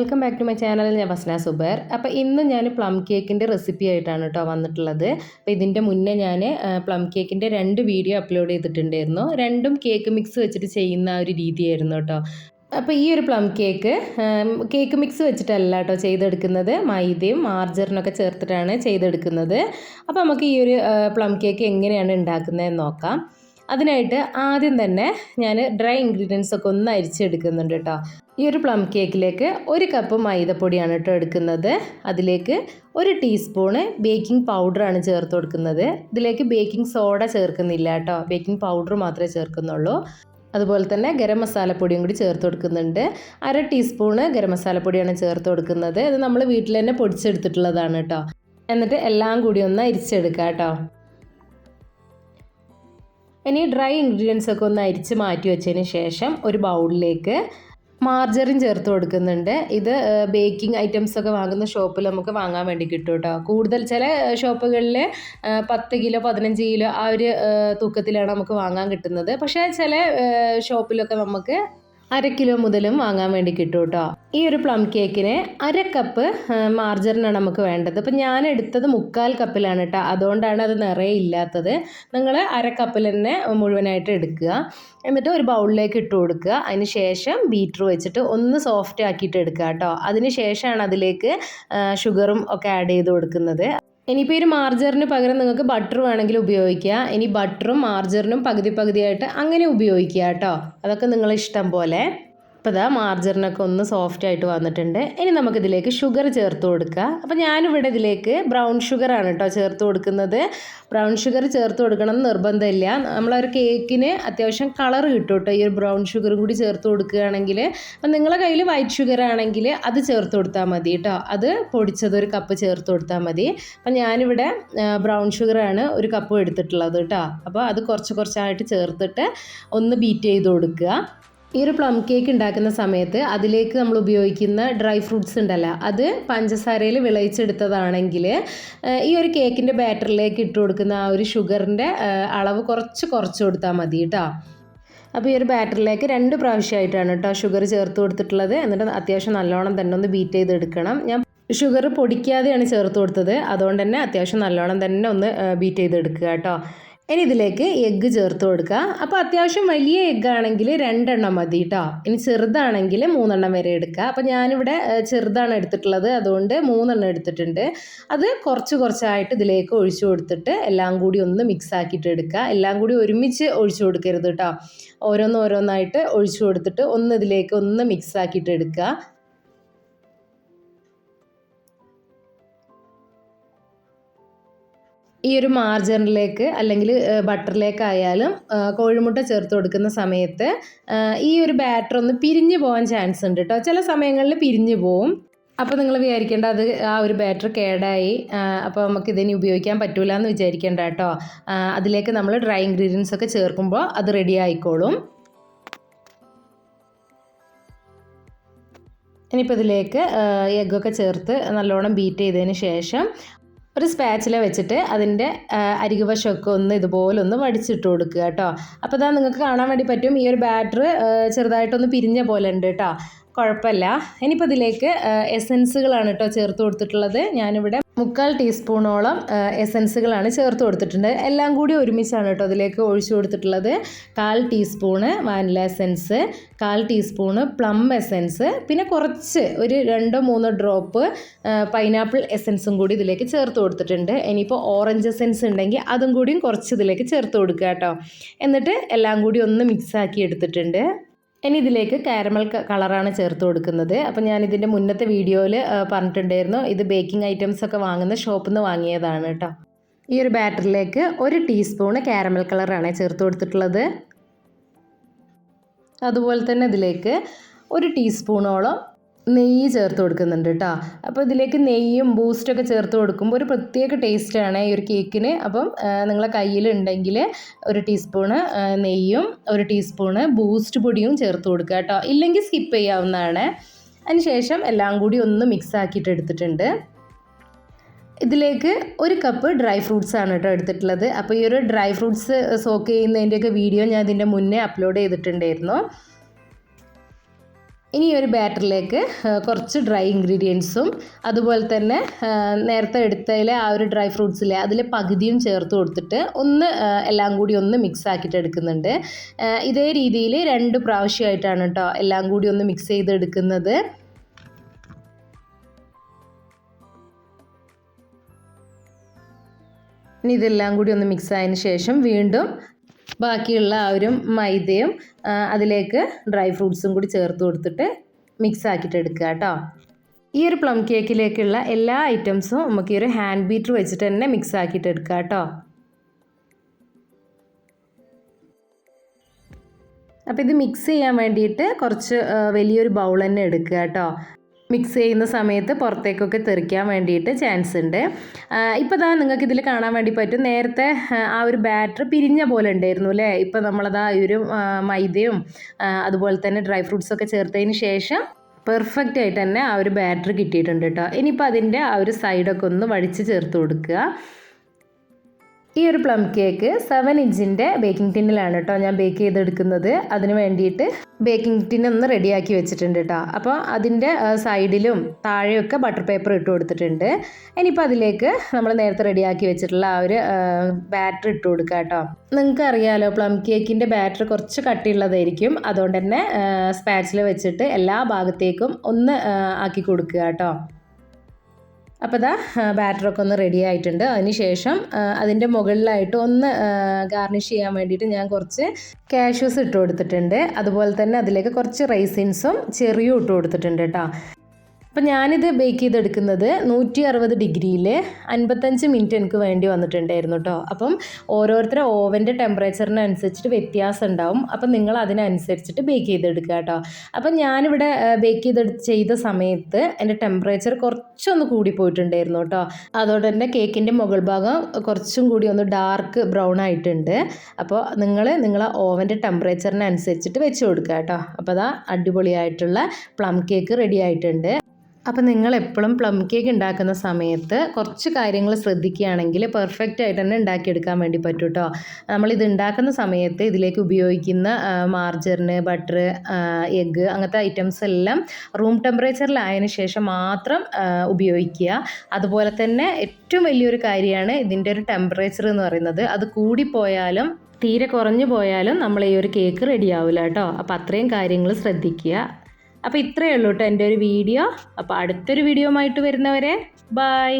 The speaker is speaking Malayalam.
Welcome back to my channel ഞാൻ ഫസ്ന സുബേർ. അപ്പോൾ ഇന്ന് ഞാൻ പ്ലം കേക്കിന്റെ റെസിപ്പി ആയിട്ടാണ് കേട്ടോ വന്നിട്ടുള്ളത്. അപ്പോൾ ഇതിന്റെ മുന്നേ ഞാൻ പ്ലം കേക്കിന്റെ രണ്ട് വീഡിയോ അപ്ലോഡ് ചെയ്തിട്ടുണ്ടായിരുന്നു. രണ്ടും കേക്ക് മിക്സ് വെച്ചിട്ട് ചെയ്യുന്ന ഒരു രീതിയായിരുന്നു കേട്ടോ അപ്പോൾ ഈ ഒരു പ്ലം കേക്ക് കേക്ക് മിക്സ് വെച്ചിട്ടല്ല കേട്ടോ ചെയ്തെടുക്കുന്നത്. മൈദയും മാർജറിനൊക്കെ ചേർത്തിട്ടാണ് ചെയ്തെടുക്കുന്നത്. അപ്പോൾ നമുക്ക് ഈ ഒരു പ്ലം കേക്ക് എങ്ങനെയാണ് ഉണ്ടാക്കുന്നതെന്ന് നോക്കാം. അതിനായിട്ട് ആദ്യം തന്നെ ഞാൻ ഡ്രൈ ഇൻഗ്രീഡിയൻസ് ഒക്കെ ഒന്ന് അരിച്ചെടുക്കുന്നുണ്ട് കേട്ടോ ഈ ഒരു പ്ലം കേക്കിലേക്ക് ഒരു കപ്പ് മൈദപ്പൊടിയാണ് കേട്ടോ എടുക്കുന്നത്. അതിലേക്ക് ഒരു ടീസ്പൂണ് ബേക്കിംഗ് പൗഡറാണ് ചേർത്ത് കൊടുക്കുന്നത്. ഇതിലേക്ക് ബേക്കിംഗ് സോഡ ചേർക്കുന്നില്ല കേട്ടോ ബേക്കിംഗ് പൗഡർ മാത്രമേ ചേർക്കുന്നുള്ളൂ. അതുപോലെ തന്നെ ഗരം മസാലപ്പൊടിയും കൂടി ചേർത്ത് കൊടുക്കുന്നുണ്ട്. അര ടീസ്പൂണ് ഗരം മസാലപ്പൊടിയാണ് ചേർത്ത് കൊടുക്കുന്നത്. ഇത് നമ്മൾ വീട്ടിൽ തന്നെ പൊടിച്ചെടുത്തിട്ടുള്ളതാണ് കേട്ടോ എന്നിട്ട് എല്ലാം കൂടി ഒന്ന് അരിച്ചെടുക്കാം കേട്ടോ ഇനി ഡ്രൈ ഇൻഗ്രീഡിയൻസ് ഒക്കെ ഒന്ന് അരിച്ച് മാറ്റി വെച്ചതിന് ശേഷം ഒരു ബൗളിലേക്ക് മാർജറിൻ ചേർത്ത് കൊടുക്കുന്നുണ്ട്. ഇത് ബേക്കിംഗ് ഐറ്റംസ് ഒക്കെ വാങ്ങുന്ന ഷോപ്പിൽ നമുക്ക് വാങ്ങാൻ വേണ്ടി കിട്ടും കേട്ടോ കൂടുതൽ ചില ഷോപ്പുകളിൽ പത്ത് കിലോ പതിനഞ്ച് കിലോ ആ ഒരു തൂക്കത്തിലാണ് നമുക്ക് വാങ്ങാൻ കിട്ടുന്നത്. പക്ഷേ ചില ഷോപ്പിലൊക്കെ നമുക്ക് അര കിലോ മുതലും വാങ്ങാൻ വേണ്ടി കിട്ടും കേട്ടോ ഈ ഒരു പ്ലം കേക്കിന് അര കപ്പ് മാർജറിനാണ് നമുക്ക് വേണ്ടത്. അപ്പം ഞാൻ എടുത്തത് മുക്കാൽ കപ്പിലാണ് കേട്ടോ അതുകൊണ്ടാണ് അത് നിറയെ ഇല്ലാത്തത്. നിങ്ങൾ അര കപ്പിൽ തന്നെ മുഴുവനായിട്ട് എടുക്കുക. എന്നിട്ട് ഒരു ബൗളിലേക്ക് ഇട്ട് കൊടുക്കുക. അതിന് ശേഷം ബീറ്റർ വെച്ചിട്ട് ഒന്ന് സോഫ്റ്റ് ആക്കിയിട്ട് എടുക്കുക കേട്ടോ അതിന് ശേഷമാണ് അതിലേക്ക് ഷുഗറും ഒക്കെ ആഡ് ചെയ്ത് കൊടുക്കുന്നത്. ഇനിയിപ്പോൾ ഒരു മാർജറിന് പകരം നിങ്ങൾക്ക് ബട്ടർ വേണമെങ്കിൽ ഉപയോഗിക്കുക. ഇനി ബട്ടറും മാർജറിനും പകുതി പകുതിയായിട്ട് അങ്ങനെ ഉപയോഗിക്കുക കേട്ടോ. അതൊക്കെ നിങ്ങളെ ഇഷ്ടം പോലെ. അപ്പോൾ ഇതാ മാർജറിനൊക്കെ ഒന്ന് സോഫ്റ്റ് ആയിട്ട് വന്നിട്ടുണ്ട്. ഇനി നമുക്കിതിലേക്ക് ഷുഗർ ചേർത്ത് കൊടുക്കുക. അപ്പോൾ ഞാനിവിടെ ഇതിലേക്ക് ബ്രൗൺ ഷുഗറാണ് കേട്ടോ ചേർത്ത് കൊടുക്കുന്നത്. ബ്രൗൺ ഷുഗർ ചേർത്ത് കൊടുക്കണം എന്ന് നിർബന്ധമില്ല. നമ്മളൊരു കേക്കിന് അത്യാവശ്യം കളർ കിട്ടും കേട്ടോ ഈ ഒരു ബ്രൗൺ ഷുഗറും കൂടി ചേർത്ത് കൊടുക്കുകയാണെങ്കിൽ അപ്പം നിങ്ങളുടെ കയ്യിൽ വൈറ്റ് ഷുഗർ ആണെങ്കിൽ അത് ചേർത്ത് കൊടുത്താൽ മതി കേട്ടോ അത് പൊടിച്ചത് ഒരു കപ്പ് ചേർത്ത് കൊടുത്താൽ മതി. അപ്പം ഞാനിവിടെ ബ്രൗൺ ഷുഗറാണ് ഒരു കപ്പ് എടുത്തിട്ടുള്ളത് കേട്ടോ അപ്പോൾ അത് കുറച്ച് കുറച്ചായിട്ട് ചേർത്തിട്ട് ഒന്ന് ബീറ്റ് ചെയ്ത് കൊടുക്കുക. ഈ ഒരു പ്ലം കേക്ക് ഉണ്ടാക്കുന്ന സമയത്ത് അതിലേക്ക് നമ്മൾ ഉപയോഗിക്കുന്ന ഡ്രൈ ഫ്രൂട്ട്സ് ഉണ്ടല്ലോ അത് പഞ്ചസാരയിൽ വിളയിച്ചെടുത്തതാണെങ്കിൽ ഈ ഒരു കേക്കിന്റെ ബാറ്ററിലേക്ക് ഇട്ട് കൊടുക്കുന്ന ആ ഒരു ഷുഗറിന്റെ അളവ് കുറച്ച് കുറച്ച് കൊടുത്താൽ മതി കേട്ടോ അപ്പോൾ ഈ ഒരു ബാറ്ററിലേക്ക് രണ്ട് പ്രാവശ്യമായിട്ടാണ് കേട്ടോ ഷുഗർ ചേർത്ത് കൊടുത്തിട്ടുള്ളത്. എന്നിട്ട് അത്യാവശ്യം നല്ലോണം തന്നെ ഒന്ന് ബീറ്റ് ചെയ്തെടുക്കണം. ഞാൻ ഷുഗർ പൊടിക്കാതെയാണ് ചേർത്ത് കൊടുത്തത്. അതുകൊണ്ട് തന്നെ അത്യാവശ്യം നല്ലോണം തന്നെ ഒന്ന് ബീറ്റ് ചെയ്തെടുക്കുക കേട്ടോ ഇനി ഇതിലേക്ക് എഗ്ഗ് ചേർത്ത് കൊടുക്കുക. അപ്പോൾ അത്യാവശ്യം വലിയ എഗ്ഗ് ആണെങ്കിൽ രണ്ടെണ്ണം മതി കേട്ടോ ഇനി ചെറുതാണെങ്കിൽ മൂന്നെണ്ണം വരെ എടുക്കുക. അപ്പോൾ ഞാനിവിടെ ചെറുതാണ് എടുത്തിട്ടുള്ളത്. അതുകൊണ്ട് മൂന്നെണ്ണം എടുത്തിട്ടുണ്ട്. അത് കുറച്ച് കുറച്ചായിട്ട് ഇതിലേക്ക് ഒഴിച്ചു കൊടുത്തിട്ട് എല്ലാം കൂടി ഒന്ന് മിക്സ് ആക്കിയിട്ട് എടുക്കുക. എല്ലാം കൂടി ഒരുമിച്ച് ഒഴിച്ചു കൊടുക്കരുത് കേട്ടോ ഓരോന്നോരോന്നായിട്ട് ഒഴിച്ചു കൊടുത്തിട്ട് ഒന്ന് ഇതിലേക്ക് ഒന്ന് മിക്സ് ആക്കിയിട്ട് എടുക്കുക. ഈ ഒരു മാർജറിലേക്ക് അല്ലെങ്കിൽ ബട്ടറിലേക്കായാലും കോഴിമുട്ട ചേർത്ത് കൊടുക്കുന്ന സമയത്ത് ഈ ഒരു ബാറ്റർ ഒന്ന് പിരിഞ്ഞു പോകാൻ ചാൻസ് ഉണ്ട് കേട്ടോ ചില സമയങ്ങളിൽ പിരിഞ്ഞു പോവും. അപ്പോൾ നിങ്ങൾ വിചാരിക്കേണ്ട അത് ആ ഒരു ബാറ്റർ കേടായി. അപ്പോൾ നമുക്ക് ഇതിനി ഉപയോഗിക്കാൻ പറ്റൂല എന്ന് വിചാരിക്കേണ്ട കേട്ടോ അതിലേക്ക് നമ്മൾ ഡ്രൈ ഇൻഗ്രീഡിയൻസ് ഒക്കെ ചേർക്കുമ്പോൾ അത് റെഡി ആയിക്കോളും. ഇനിയിപ്പോൾ ഇതിലേക്ക് എഗ്ഗൊക്കെ ചേർത്ത് നല്ലോണം ബീറ്റ് ചെയ്തതിന് ശേഷം ഒരു സ്പാച്ചില വെച്ചിട്ട് അതിന്റെ അരികുവശമൊക്കെ ഒന്ന് ഇതുപോലെ ഒന്ന് വടിച്ചിട്ട് കൊടുക്കുക കേട്ടോ. അപ്പോൾ ഇതാ നിങ്ങൾക്ക് കാണാൻ വേണ്ടി പറ്റും ഈ ഒരു ബാറ്റർ ചെറുതായിട്ടൊന്ന് പിരിഞ്ഞ പോലെ ഉണ്ട് കേട്ടോ. കുഴപ്പമില്ല. ഇനിയിപ്പോൾ ഇതിലേക്ക് എസെൻസുകളാണ് കേട്ടോ ചേർത്ത് കൊടുത്തിട്ടുള്ളത്. ഞാനിവിടെ മുക്കാൽ ടീസ്പൂണോളം എസൻസുകളാണ് ചേർത്ത് കൊടുത്തിട്ടുണ്ട്. എല്ലാം കൂടി ഒരുമിച്ചാണ് കേട്ടോ അതിലേക്ക് ഒഴിച്ചു കൊടുത്തിട്ടുള്ളത്. കാൽ ടീസ്പൂണ് വാനില എസെൻസ് കാൽ ടീസ്പൂണ് പ്ലം എസെൻസ് പിന്നെ കുറച്ച് ഒരു രണ്ടോ മൂന്നോ ഡ്രോപ്പ് പൈനാപ്പിൾ എസെൻസും കൂടി ഇതിലേക്ക് ചേർത്ത് കൊടുത്തിട്ടുണ്ട്. ഇനിയിപ്പോൾ ഓറഞ്ച് എസെൻസ് ഉണ്ടെങ്കിൽ അതും കൂടിയും കുറച്ച് ഇതിലേക്ക് ചേർത്ത് കൊടുക്കുക കേട്ടോ. എന്നിട്ട് എല്ലാം കൂടി ഒന്ന് മിക്സ് ആക്കി എടുത്തിട്ടുണ്ട്. ഇനി ഇതിലേക്ക് കാരമൽ കളറാണ് ചേർത്ത് കൊടുക്കുന്നത്. അപ്പോൾ ഞാൻ ഇതിന്റെ മുന്നത്തെ വീഡിയോയിൽ പറഞ്ഞിട്ടുണ്ടായിരുന്നു. ഇത് ബേക്കിംഗ് ഐറ്റംസ് ഒക്കെ വാങ്ങുന്ന ഷോപ്പിൽ നിന്ന് വാങ്ങിയതാണ് കേട്ടോ. ഈ ഒരു ബാറ്ററിലേക്ക് ഒരു ടീസ്പൂണ് കാരമൽ കളറാണ് ചേർത്ത് കൊടുത്തിട്ടുള്ളത്. അതുപോലെ തന്നെ ഇതിലേക്ക് ഒരു ടീസ്പൂണോളം നെയ്യ് ചേർത്ത് കൊടുക്കുന്നുണ്ട് കേട്ടോ. അപ്പോൾ ഇതിലേക്ക് നെയ്യും ബൂസ്റ്റൊക്കെ ചേർത്ത് കൊടുക്കുമ്പോൾ ഒരു പ്രത്യേക ടേസ്റ്റാണ് ഈ ഒരു കേക്കിന് അപ്പം നിങ്ങളെ കയ്യിലുണ്ടെങ്കിൽ ഒരു ടീസ്പൂണ് നെയ്യും ഒരു ടീസ്പൂണ് ബൂസ്റ്റ് പൊടിയും ചേർത്ത് കൊടുക്കുക കേട്ടോ. ഇല്ലെങ്കിൽ സ്കിപ്പ് ചെയ്യാവുന്നതാണ്. അതിനുശേഷം എല്ലാം കൂടി ഒന്ന് മിക്സ് ആക്കിയിട്ട് എടുത്തിട്ടുണ്ട്. ഇതിലേക്ക് ഒരു കപ്പ് ഡ്രൈ ഫ്രൂട്ട്സ് ആണ് കേട്ടോ എടുത്തിട്ടുള്ളത്. അപ്പോൾ ഈ ഒരു ഡ്രൈ ഫ്രൂട്ട്സ് സോക്ക് ചെയ്യുന്നതിന്റെയൊക്കെ വീഡിയോ ഞാൻ ഇതിന്റെ മുന്നേ അപ്ലോഡ് ചെയ്തിട്ടുണ്ടായിരുന്നു. ഇനി ഒരു ബാറ്ററിലേക്ക് കുറച്ച് ഡ്രൈ ഇൻഗ്രീഡിയൻസും അതുപോലെ തന്നെ നേരത്തെ എടുത്തതിലെ ആ ഒരു ഡ്രൈ ഫ്രൂട്ട്സിലെ അതിലെ പകുതിയും ചേർത്ത് കൊടുത്തിട്ട് ഒന്ന് എല്ലാം കൂടി ഒന്ന് മിക്സ് ആക്കിയിട്ട് എടുക്കുന്നുണ്ട്. ഇതേ രീതിയിൽ രണ്ട് പ്രാവശ്യമായിട്ടാണ് കേട്ടോ എല്ലാം കൂടി ഒന്ന് മിക്സ് ചെയ്തെടുക്കുന്നത്. ഇനി ഇതെല്ലാം കൂടി ഒന്ന് മിക്സ് ആയതിന് ശേഷം വീണ്ടും ബാക്കിയുള്ള ആ ഒരു മൈദയും അതിലേക്ക് ഡ്രൈ ഫ്രൂട്ട്സും കൂടി ചേർത്ത് കൊടുത്തിട്ട് മിക്സ് ആക്കിയിട്ട് എടുക്കുക കേട്ടോ. ഈ ഒരു പ്ലം കേക്കിലേക്കുള്ള എല്ലാ ഐറ്റംസും നമുക്ക് ഈ ഒരു ഹാൻഡ് ബീറ്റർ വെച്ചിട്ട് തന്നെ മിക്സ് ആക്കിയിട്ട് എടുക്കുക കേട്ടോ. അപ്പോൾ ഇത് മിക്സ് ചെയ്യാൻ വേണ്ടിയിട്ട് കുറച്ച് വലിയൊരു ബൗൾ തന്നെ എടുക്കുക കേട്ടോ. മിക്സ് ചെയ്യുന്ന സമയത്ത് പുറത്തേക്കൊക്കെ തെറിക്കാൻ വേണ്ടിയിട്ട് ചാൻസ് ഉണ്ട്. ഇപ്പോൾ ദാ നിങ്ങൾക്ക് ഇതിൽ കാണാൻ വേണ്ടി പറ്റും. നേരത്തെ ആ, ഒരു ബാറ്റർ പിരിഞ്ഞ പോലെ ഉണ്ടായിരുന്നു അല്ലേ? ഇപ്പോൾ നമ്മളതാ ഒരു മൈദയും അതുപോലെ തന്നെ ഡ്രൈ ഫ്രൂട്ട്സ് ഒക്കെ ചേർത്തതിന് ശേഷം പെർഫെക്റ്റ് ആയിട്ട് തന്നെ ആ ഒരു ബാറ്റർ കിട്ടിയിട്ടുണ്ട് കേട്ടോ. ഇനിയിപ്പോൾ അതിന്റെ ആ ഒരു സൈഡൊക്കെ ഒന്ന് വടിച്ച് ചേർത്ത് കൊടുക്കുക. ഈ ഒരു പ്ലം കേക്ക് സെവൻ ഇഞ്ചിന്റെ ബേക്കിംഗ് ടിന്നിലാണ് കേട്ടോ ഞാൻ ബേക്ക് ചെയ്തെടുക്കുന്നത്. അതിന് വേണ്ടിയിട്ട് ബേക്കിംഗ് ടിൻ ഒന്ന് റെഡിയാക്കി വെച്ചിട്ടുണ്ട് കേട്ടോ അപ്പോൾ അതിന്റെ സൈഡിലും താഴെയൊക്കെ ബട്ടർ പേപ്പർ ഇട്ട് കൊടുത്തിട്ടുണ്ട്. ഇനിയിപ്പോൾ അതിലേക്ക് നമ്മൾ നേരത്തെ റെഡിയാക്കി വെച്ചിട്ടുള്ള ആ ഒരു ബാറ്റർ ഇട്ട് കൊടുക്കുക കേട്ടോ നിങ്ങൾക്ക് അറിയാലോ പ്ലം കേക്കിന്റെ ബാറ്റർ കുറച്ച് കട്ടിയുള്ളതായിരിക്കും. അതുകൊണ്ട് തന്നെ സ്പാച്ചിൽ വെച്ചിട്ട് എല്ലാ ഭാഗത്തേക്കും ഒന്ന് ആക്കി കൊടുക്കുക കേട്ടോ അപ്പോൾ ഇതാ ബാറ്ററൊക്കെ ഒന്ന് റെഡി ആയിട്ടുണ്ട്. അതിന് ശേഷം ആ, അതിന്റെ മുകളിലായിട്ട് ഒന്ന് ഗാർണിഷ് ചെയ്യാൻ വേണ്ടിയിട്ട് ഞാൻ കുറച്ച് കാഷ്യൂസ് ഇട്ട് കൊടുത്തിട്ടുണ്ട്. അതുപോലെ തന്നെ അതിലേക്ക് കുറച്ച് റൈസിൻസും ചെറിയും ഇട്ട് കൊടുത്തിട്ടുണ്ട് കേട്ടോ. അപ്പം ഞാനിത് ബേക്ക് ചെയ്തെടുക്കുന്നത് നൂറ്റി അറുപത് ഡിഗ്രിയിൽ അൻപത്തഞ്ച് മിനിറ്റ് എനിക്ക് വേണ്ടി വന്നിട്ടുണ്ടായിരുന്നു കേട്ടോ അപ്പം ഓരോരുത്തരുടെ ഓവന്റെ ടെമ്പറേച്ചറിനനുസരിച്ചിട്ട് വ്യത്യാസം ഉണ്ടാവും. അപ്പം നിങ്ങൾ അതിനനുസരിച്ചിട്ട് ബേക്ക് ചെയ്തെടുക്കുക കേട്ടോ അപ്പം ഞാനിവിടെ ബേക്ക് ചെയ്ത് ചെയ്ത സമയത്ത് എന്റെ ടെമ്പറേച്ചർ കുറച്ചൊന്ന് കൂടി പോയിട്ടുണ്ടായിരുന്നു കേട്ടോ അതുകൊണ്ട് തന്നെ കേക്കിന്റെ മുകൾ ഭാഗം കുറച്ചും കൂടി ഒന്ന് ഡാർക്ക് ബ്രൗൺ ആയിട്ടുണ്ട്. അപ്പോൾ നിങ്ങൾ നിങ്ങളെ ഓവന്റെ ടെമ്പറേച്ചറിനനുസരിച്ചിട്ട് വെച്ച് കൊടുക്കുക കേട്ടോ അപ്പോൾ അതാ അടിപൊളിയായിട്ടുള്ള പ്ലം കേക്ക് റെഡി ആയിട്ടുണ്ട്. അപ്പോൾ നിങ്ങൾ എപ്പോഴും പ്ലം കേക്ക് ഉണ്ടാക്കുന്ന സമയത്ത് കുറച്ച് കാര്യങ്ങൾ ശ്രദ്ധിക്കുകയാണെങ്കിൽ പെർഫെക്റ്റ് ആയിട്ട് തന്നെ ഉണ്ടാക്കിയെടുക്കാൻ വേണ്ടി പറ്റും കേട്ടോ നമ്മളിത് ഉണ്ടാക്കുന്ന സമയത്ത് ഇതിലേക്ക് ഉപയോഗിക്കുന്ന മാർജറിന് ബട്ടർ എഗ്ഗ് അങ്ങനത്തെ ഐറ്റംസ് എല്ലാം റൂം ടെമ്പറേച്ചറിലായതിനു ശേഷം മാത്രം ഉപയോഗിക്കുക. അതുപോലെ തന്നെ ഏറ്റവും വലിയൊരു കാര്യമാണ് ഇതിന്റെ ഒരു ടെമ്പറേച്ചർ എന്ന് പറയുന്നത്. അത് കൂടിപ്പോയാലും തീരെ കുറഞ്ഞു പോയാലും നമ്മൾ ഈ ഒരു കേക്ക് റെഡി ആവില്ല കേട്ടോ. അപ്പോൾ അത്രയും കാര്യങ്ങൾ ശ്രദ്ധിക്കുക. അപ്പോൾ ഇത്രയേ ഉള്ളൂ കേട്ടോ എന്റെ ഒരു വീഡിയോ. അപ്പോൾ അടുത്തൊരു വീഡിയോ ആയിട്ട് വരുന്നവരെ ബൈ